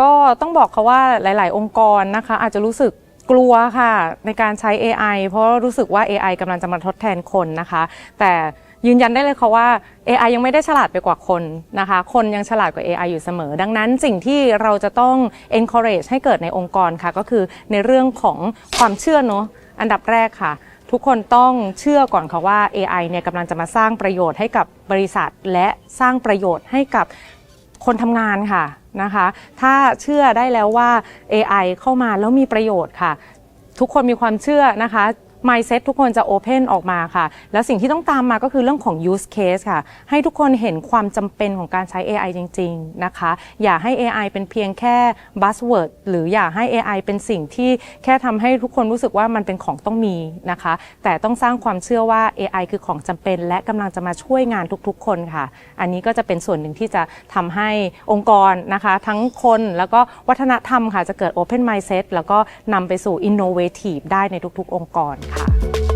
ก็ต้องบอกเขาว่าหลาย ๆ องค์กรนะคะ อาจจะรู้สึกกลัวค่ะ ในการใช้ AI เพราะรู้สึกว่า AI กำลังจะมาทดแทนคนนะคะ แต่ยืนยันได้เลยค่ะว่า AI ยังไม่ได้ฉลาดไปกว่าคนนะคะ คนยังฉลาดกว่า AI อยู่เสมอ ดังนั้นสิ่งที่เราจะต้อง encourage ให้เกิดในองค์กรค่ะ ก็คือในเรื่องของความเชื่อเนาะอันดับแรกค่ะ ทุกคนต้องเชื่อก่อนค่ะว่า AI เนี่ยกำลังจะมาสร้างประโยชน์ให้กับบริษัท และสร้างประโยชน์ให้กับ คนทำงานค่ะนะคะ ถ้าเชื่อได้แล้วว่า AI เข้ามาแล้วมีประโยชน์ค่ะ ทุกคนมีความเชื่อนะคะ mindset ทุกคนจะ open ออกมาค่ะ แล้วสิ่งที่ต้องตามมาก็คือเรื่องของ use case ค่ะ ให้ทุกคนเห็นความจำเป็นของการใช้ AI จริง ๆ นะคะ อย่าให้ AI เป็นเพียงแค่ buzzword หรืออย่าให้ AI เป็นสิ่งที่แค่ทำให้ทุกคนรู้สึกว่ามันเป็นของต้องมีนะคะ แต่ต้องสร้างความเชื่อว่า AI คือของจำเป็น และกำลังจะมาช่วยงานทุกๆ คนค่ะ อันนี้ก็จะเป็นส่วนหนึ่งที่จะทำให้องค์กรนะคะ ทั้งคนแล้วก็วัฒนธรรมค่ะจะเกิด open mindset แล้วก็นำไปสู่ innovative ได้ในทุกๆ องค์กรค่ะ high.